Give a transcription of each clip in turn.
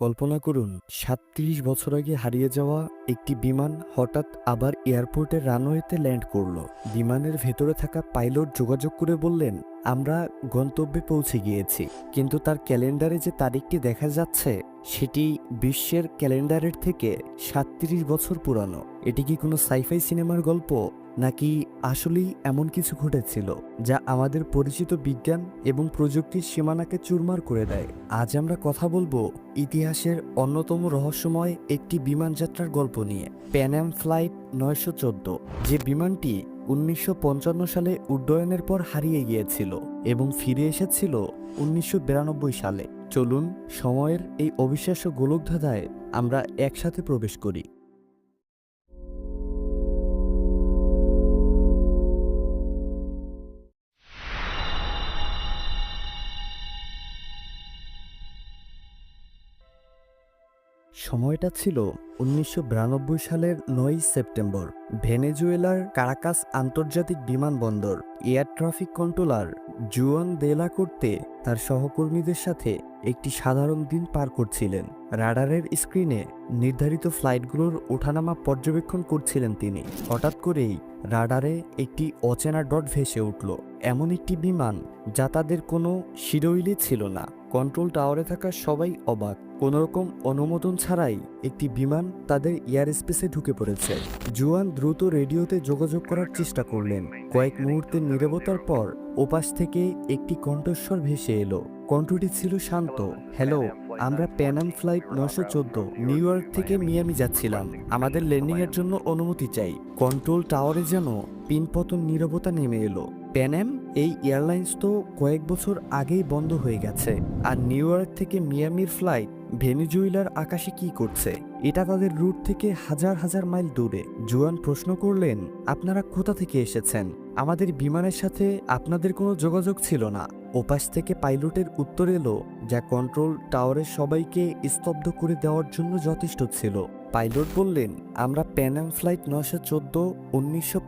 কল্পনা করুন, সাতত্রিশ বছর আগে হারিয়ে যাওয়া একটি বিমান হঠাৎ আবার এয়ারপোর্টের রানওয়েতে ল্যান্ড করল। বিমানের ভেতরে থাকা পাইলট যোগাযোগ করে বললেন আমরা গন্তব্যে পৌঁছে গিয়েছি। কিন্তু তার ক্যালেন্ডারে যে তারিখটি দেখা যাচ্ছে, সেটি বিশ্বের ক্যালেন্ডারের থেকে সাতত্রিশ বছর পুরানো। এটি কি কোনো সাইফাই সিনেমার গল্প, নাকি আসলেই এমন কিছু ঘটেছিল, যা আমাদের পরিচিত বিজ্ঞান এবং প্রযুক্তির সীমানাকে চুরমার করে দেয়? আজ আমরা কথা বলব ইতিহাসের অন্যতম রহস্যময় একটি বিমান যাত্রার গল্প নিয়ে। প্যানাম ফ্লাইট নয়শো চোদ্দ। যে বিমানটি উনিশশো পঞ্চান্ন সালে উড্ডয়নের পর হারিয়ে গিয়েছিল এবং ফিরে এসেছিল উনিশশো বিরানব্বই সালে। চলুন, সময়ের এই অবিশ্বাস্য গোলকধাঁধায় আমরা একসাথে প্রবেশ করি। সময়টা ছিল উনিশশো বিরানব্বই সালের নয় সেপ্টেম্বর। ভেনেজুয়েলার কারাকাস আন্তর্জাতিক বিমানবন্দর, air traffic controller Juan de la করতে তার সহকর্মীদের সাথে একটি সাধারণ দিন পার করছিলেন। রাডারের স্ক্রিনে নির্ধারিত ফ্লাইটগুলোর ওঠানামা পর্যবেক্ষণ করছিলেন তিনি। হঠাৎ করেই রাডারে একটি অচেনা ডট ভেসে উঠল। এমন একটি বিমান যা তাদের কোনো শিরোইলে ছিল না। কন্ট্রোল টাওয়ারে থাকা সবাই অবাক। কোনোরকম অনুমোদন ছাড়াই একটি বিমান তাদের এয়ার স্পেসে ঢুকে পড়েছে। জুয়ান দ্রুত রেডিওতে যোগাযোগ করার চেষ্টা করলেন। কয়েক মুহূর্তের নীরবতার পর ওপাশ থেকে একটি কণ্ঠস্বর ভেসে এলো। কণ্ঠটি ছিল শান্ত। হ্যালো, আমরা প্যানাম ফ্লাইট নশো চোদ্দ, নিউ ইয়র্ক থেকে মিয়ামি যাচ্ছিলাম। আমাদের ল্যান্ডিং এর জন্য অনুমতি চাই। কন্ট্রোল টাওয়ারে যেন পিনপতন নীরবতা নেমে এলো। প্যানাম এই এয়ারলাইন্স তো কয়েক বছর আগেই বন্ধ হয়ে গেছে। আর নিউ ইয়র্ক থেকে মিয়ামির ফ্লাইট ভেনিজুয়েলার আকাশে কি করছে? এটা তাদের রুট থেকে হাজার হাজার মাইল দূরে। জুয়ান প্রশ্ন করলেন, আপনারা কোথা থেকে এসেছেন? আমাদের বিমানের সাথে আপনাদের কোনো যোগাযোগ ছিল না। ওপাশ থেকে পাইলটের উত্তর এলো, যা কন্ট্রোল টাওয়ারের সবাইকে স্তব্ধ করে দেওয়ার জন্য যথেষ্ট ছিল। পাইলট বললেন, আমরা প্যানাম ফ্লাইট নশো চোদ্দ, উনিশশো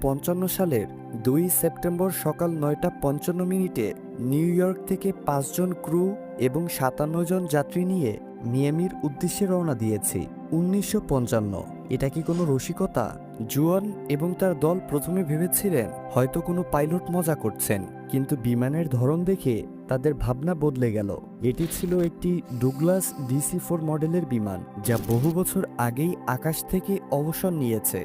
সালের দুই সেপ্টেম্বর সকাল নয়টা পঞ্চান্ন মিনিটে নিউ ইয়র্ক থেকে পাঁচজন ক্রু এবং সাতান্ন জন যাত্রী নিয়ে মিয়ামির উদ্দেশ্যে রওনা দিয়েছি। উনিশশো পঞ্চান্ন, এটা কি কোনো রসিকতা? জুয়ান এবং তার দল প্রথমে ভেবেছিলেন হয়তো কোনো পাইলট মজা করছেন, কিন্তু বিমানের ধরন দেখে তাদের ভাবনা বদলে গেল। এটি ছিল একটি ডুগলাস ডিসি ফোর মডেলের বিমান, যা বহু বছর আগেই আকাশ থেকে অবসর নিয়েছে।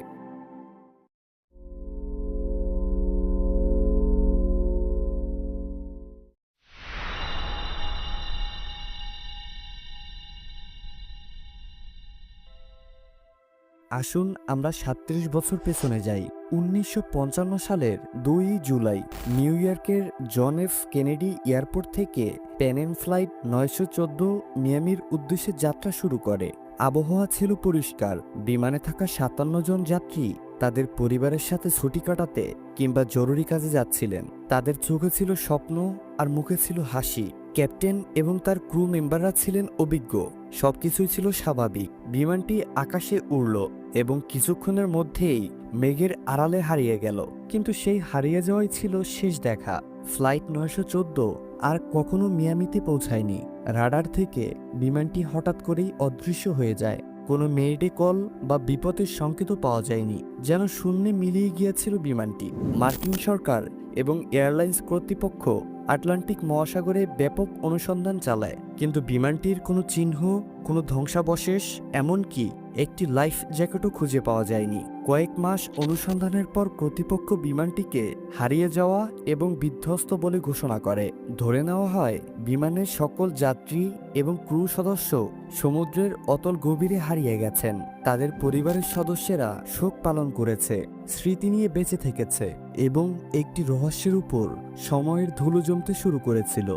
আসুন আমরা সাত্রিশ বছর পেছনে যাই। উনিশশো পঞ্চান্ন সালের দুই জুলাই নিউ ইয়র্কের জন এফ কেনেডি এয়ারপোর্ট থেকে প্যানেম ফ্লাইট নয়শো চোদ্দ মিয়ামির উদ্দেশ্যে যাত্রা শুরু করে। আবহাওয়া ছিল পরিষ্কার, বিমানে থাকা সাতান্ন জন যাত্রী তাদের পরিবারের সাথে ছুটি কাটাতে কিংবা জরুরি কাজে যাচ্ছিলেন। তাদের চোখে ছিল স্বপ্ন আর মুখে ছিল হাসি। ক্যাপ্টেন এবং তার ক্রু মেম্বাররা ছিলেন অভিজ্ঞ। সবকিছুই ছিল স্বাভাবিক। বিমানটি আকাশে উড়ল এবং কিছুক্ষণের মধ্যেই মেঘের আড়ালে হারিয়ে গেল। কিন্তু সেই হারিয়ে যাওয়াই ছিল শেষ দেখা। ফ্লাইট নয়শো চোদ্দ আর কখনো মিয়ামিতে পৌঁছায়নি। রাডার থেকে বিমানটি হঠাৎ করেই অদৃশ্য হয়ে যায়। কোনো মেয়েডে কল বা বিপদের সংকেতও পাওয়া যায়নি, যেন শূন্যে মিলিয়ে গিয়েছিল বিমানটি। মার্কিন সরকার এবং এয়ারলাইন্স কর্তৃপক্ষ আটলান্টিক মহাসাগরে ব্যাপক অনুসন্ধান চালায়। কিন্তু বিমানটির কোনো চিহ্ন, কোনো ধ্বংসাবশেষ, এমনকি একটি লাইফ জ্যাকেটও খুঁজে পাওয়া যায়নি। কয়েক মাস অনুসন্ধানের পর কর্তৃপক্ষ বিমানটিকে হারিয়ে যাওয়া এবং বিধ্বস্ত বলে ঘোষণা করে। ধরে নেওয়া হয়, বিমানের সকল যাত্রী এবং ক্রু সদস্য সমুদ্রের অতল গভীরে হারিয়ে গেছেন। তাদের পরিবারের সদস্যেরা শোক পালন করেছে, স্মৃতি নিয়ে বেঁচে থেকেছে এবং একটি রহস্যের উপর সময়ের ধুলো জমতে শুরু করেছিল।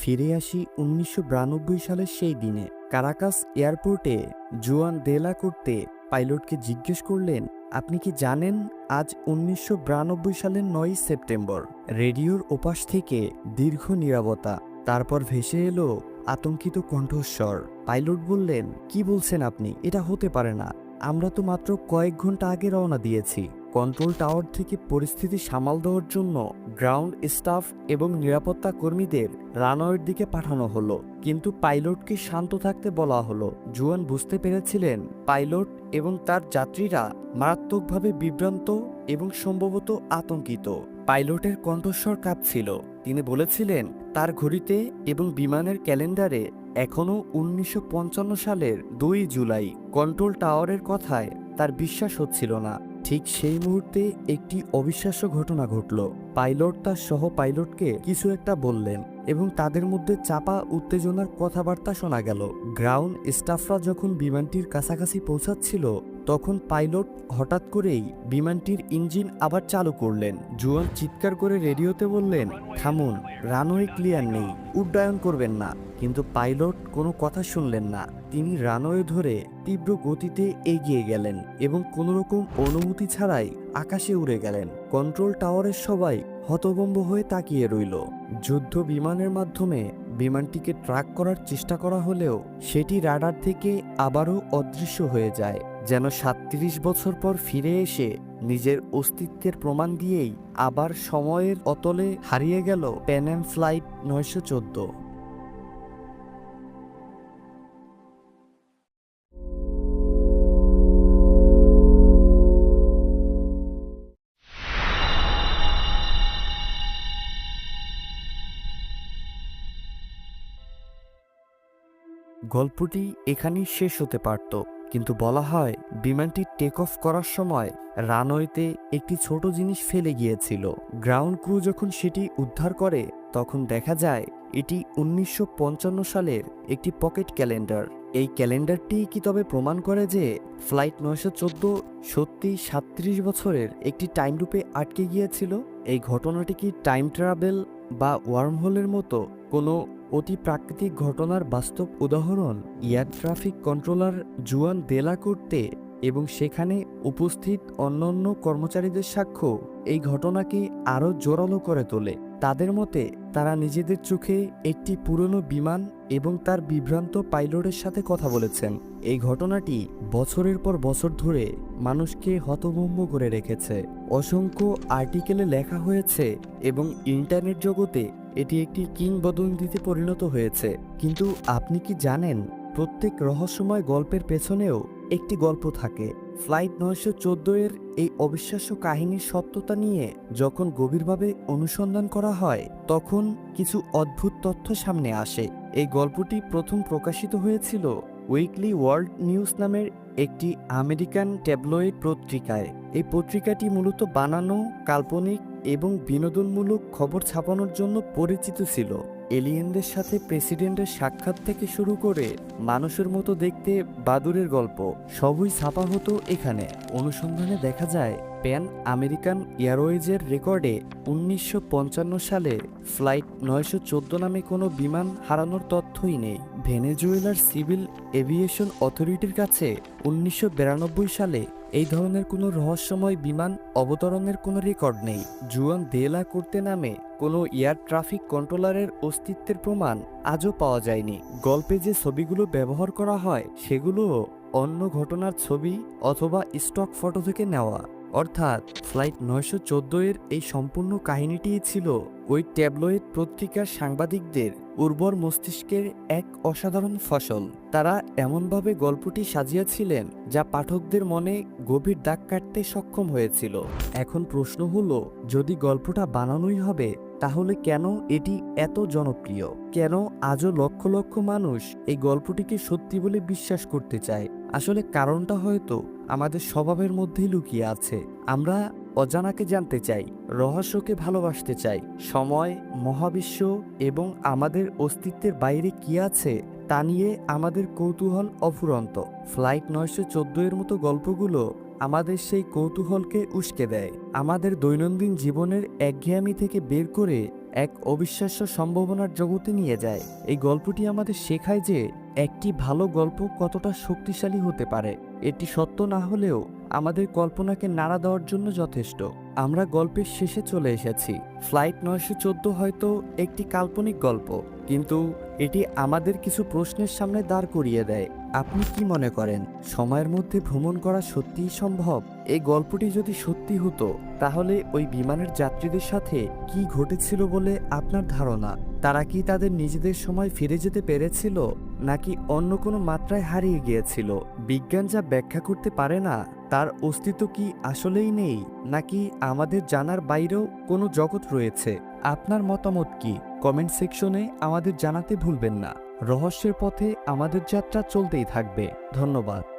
ফিরে আসি উনিশশো বিরানব্বই সালের সেই দিনে। কারাকাস এয়ারপোর্টে জুয়ান দেলা করতে পাইলটকে জিজ্ঞেস করলেন, আপনি কি জানেন আজ উনিশশো বিরানব্বই সালের নয় সেপ্টেম্বর? রেডিওর ওপাশ থেকে দীর্ঘ নীরবতা। তারপর ভেসে এলো আতঙ্কিত কণ্ঠস্বর। পাইলট বললেন, কি বলছেন আপনি? এটা হতে পারে না। আমরা তো মাত্র কয়েক ঘণ্টা আগে রওনা দিয়েছি। কন্ট্রোল টাওয়ার থেকে পরিস্থিতি সামাল দেওয়ার জন্য গ্রাউন্ড স্টাফ এবং নিরাপত্তা কর্মীদের রানওয়ের দিকে পাঠানো হলো। কিন্তু পাইলটকে শান্ত থাকতে বলা হলো। জুয়ান বুঝতে পেরেছিলেন, পাইলট এবং তার যাত্রীরা মারাত্মকভাবে বিভ্রান্ত এবং সম্ভবত আতঙ্কিত। পাইলটের কণ্ঠস্বর কাঁপছিল। তিনি বলেছিলেন, তার ঘড়িতে এবং বিমানের ক্যালেন্ডারে এখনও উনিশশো পঞ্চান্ন সালের দুই জুলাই কন্ট্রোল টাওয়ারের কথায় তার বিশ্বাস হচ্ছিল না। ঠিক সেই মুহূর্তে একটি অবিশ্বাস্য ঘটনা ঘটল। পাইলট তার সহ পাইলটকে কিছু একটা বললেন এবং তাদের মধ্যে চাপা, উত্তেজনার কথাবার্তা শোনা গেল। গ্রাউন্ড স্টাফরা যখন বিমানটির কাছাকাছি পৌঁছাচ্ছিল তখন পাইলট হঠাৎ করেই বিমানটির ইঞ্জিন আবার চালু করলেন। জুয়ান চিৎকার করে রেডিওতে বললেন, থামুন, রানওয়ে ক্লিয়ার নেই, উড্ডয়ন করবেন না। কিন্তু পাইলট কোনো কথা শুনলেন না। তিনি রানওয়ে ধরে তীব্র গতিতে এগিয়ে গেলেন এবং কোনোরকম অনুমতি ছাড়াই আকাশে উড়ে গেলেন। কন্ট্রোল টাওয়ারের সবাই হতভম্ব হয়ে তাকিয়ে রইল। যুদ্ধ বিমানের মাধ্যমে বিমানটিকে ট্রাক করার চেষ্টা করা হলেও সেটি রাডার থেকে আবারও অদৃশ্য হয়ে যায়। যেন সাতত্রিশ বছর পর ফিরে এসে নিজের অস্তিত্বের প্রমাণ দিয়েই আবার সময়ের অতলে হারিয়ে গেল প্যানেম ফ্লাইট নয়শো চোদ্দ। গল্পটি এখানেই শেষ হতে পারত। কিন্তু বলা হয়, বিমানটি টেক অফ করার সময় রানওয়েতে একটি ছোট জিনিস ফেলে গিয়েছিল। গ্রাউন্ড ক্রু যখন সেটি উদ্ধার করে, তখন দেখা যায়, এটি উনিশশো পঞ্চান্ন সালের একটি পকেট ক্যালেন্ডার। এই ক্যালেন্ডারটি কি তবে প্রমাণ করে যে, ফ্লাইট নয়শো চোদ্দ, সত্যি সাত্রিশ বছরের একটি টাইম রূপে আটকে গিয়েছিল? এই ঘটনাটি কি টাইম ট্রাভেল বা ওয়ার্মহোলের মতো কোনো অতি প্রাকৃতিক ঘটনার বাস্তব উদাহরণ air traffic controller Juan de la করতে এবং সেখানে উপস্থিত অন্যান্য কর্মচারীদের সাক্ষ্য এই ঘটনাকে আরও জোরালো করে তোলে। তাদের মতে, তারা নিজেদের চোখে একটি পুরনো বিমান এবং তার বিভ্রান্ত পাইলটের সাথে কথা বলেছেন। এই ঘটনাটি বছরের পর বছর ধরে মানুষকে হতভম্ব করে রেখেছে। অসংখ্য আর্টিকেলে লেখা হয়েছে এবং ইন্টারনেট জগতে এটি একটি কিংবদন্তিতে পরিণত হয়েছে। কিন্তু আপনি কি জানেন, প্রত্যেক রহস্যময় গল্পের পেছনেও একটি গল্প থাকে। ফ্লাইট নয়শো চোদ্দ এর এই অবিশ্বাস্য কাহিনীর সত্যতা নিয়ে যখন গভীরভাবে অনুসন্ধান করা হয়, তখন কিছু অদ্ভুত তথ্য সামনে আসে। এই গল্পটি প্রথম প্রকাশিত হয়েছিল উইকলি ওয়ার্ল্ড নিউজ নামের একটি আমেরিকান ট্যাবলয়েড পত্রিকায়। এই পত্রিকাটি মূলত বানানো, কাল্পনিক এবং বিনোদনমূলক খবর ছাপানোর জন্য পরিচিত ছিল। এলিয়েনদের সাথে প্রেসিডেন্টের সাক্ষাৎ থেকে শুরু করে মানুষের মতো দেখতে বাদুরের গল্প সবই ছাপা হতো এখানে। অনুসন্ধানে দেখা যায়, প্যান আমেরিকান এয়ারওয়েজের রেকর্ডে উনিশশো পঞ্চান্ন সালে ফ্লাইট নয়শো চোদ্দ নামে কোনো বিমান হারানোর তথ্যই নেই। ভেনেজুয়েলার সিভিল এভিয়েশন অথরিটির কাছে উনিশশো বিরানব্বই সালে এই ধরনের কোনো রহস্যময় বিমান অবতরণের কোনো রেকর্ড নেই। জুয়ান দেলা করতে নামে কোনো এয়ার ট্রাফিক কন্ট্রোলারের অস্তিত্বের প্রমাণ আজও পাওয়া যায়নি। গল্পে যে ছবিগুলো ব্যবহার করা হয়, সেগুলোও অন্য ঘটনার ছবি অথবা স্টক ফটো থেকে নেওয়া। অর্থাৎ ফ্লাইট নয়শো চোদ্দ এর এই সম্পূর্ণ কাহিনীটিই ছিল ওই ট্যাবলয়েড পত্রিকার সাংবাদিকদের উর্বর মস্তিষ্কের এক অসাধারণ ফসল। তারা এমনভাবে গল্পটি সাজিয়েছিলেন যা পাঠকদের মনে গভীর দাগ কাটতে সক্ষম হয়েছিল। এখন প্রশ্ন হলো, যদি গল্পটা বানানোই হবে তাহলে কেন এটি এত জনপ্রিয়? কেন আজও লক্ষ লক্ষ মানুষ এই গল্পটিকে সত্যি বলে বিশ্বাস করতে চায়? আসলে কারণটা হয়তো আমাদের স্বভাবের মধ্যেই লুকিয়ে আছে। আমরা অজানাকে জানতে চাই, রহস্যকে ভালোবাসতে চাই। সময়, মহাবিশ্ব এবং আমাদের অস্তিত্বের বাইরে কি আছে তা নিয়ে আমাদের কৌতূহল অফুরন্ত। ফ্লাইট নয়শো চোদ্দ এর মতো গল্পগুলো আমাদের সেই কৌতূহলকে উস্কে দেয়। আমাদের দৈনন্দিন জীবনের একঘেয়ামি থেকে বের করে এক অবিশ্বাস্য সম্ভাবনার জগতে নিয়ে যায়। এই গল্পটি আমাদের শেখায় যে একটি ভালো গল্প কতটা শক্তিশালী হতে পারে। এটি সত্য না হলেও আমাদের কল্পনাকে নাড়া দেওয়ার জন্য যথেষ্ট। আমরা গল্পের শেষে চলে এসেছি। ফ্লাইট নয়শো চোদ্দ হয়তো একটি কাল্পনিক গল্প, কিন্তু এটি আমাদের কিছু প্রশ্নের সামনে দাঁড় করিয়ে দেয়। আপনি কি মনে করেন, সময়ের মধ্যে ভ্রমণ করা সত্যিই সম্ভব? এই গল্পটি যদি সত্যি হতো, তাহলে ওই বিমানের যাত্রীদের সাথে কি ঘটেছিল বলে আপনার ধারণা? তারা কি তাদের নিজেদের সময় ফিরে যেতে পেরেছিল? নাকি অন্য কোনো মাত্রায় হারিয়ে গিয়েছিল? বিজ্ঞান যা ব্যাখ্যা করতে পারে না, তার অস্তিত্ব কি আসলেই নেই? নাকি আমাদের জানার বাইরেও কোনো জগৎ রয়েছে? আপনার মতামত কি? কমেন্ট সেকশনে আমাদের জানাতে ভুলবেন না। রহস্যের পথে আমাদের যাত্রা চলতেই থাকবে। ধন্যবাদ।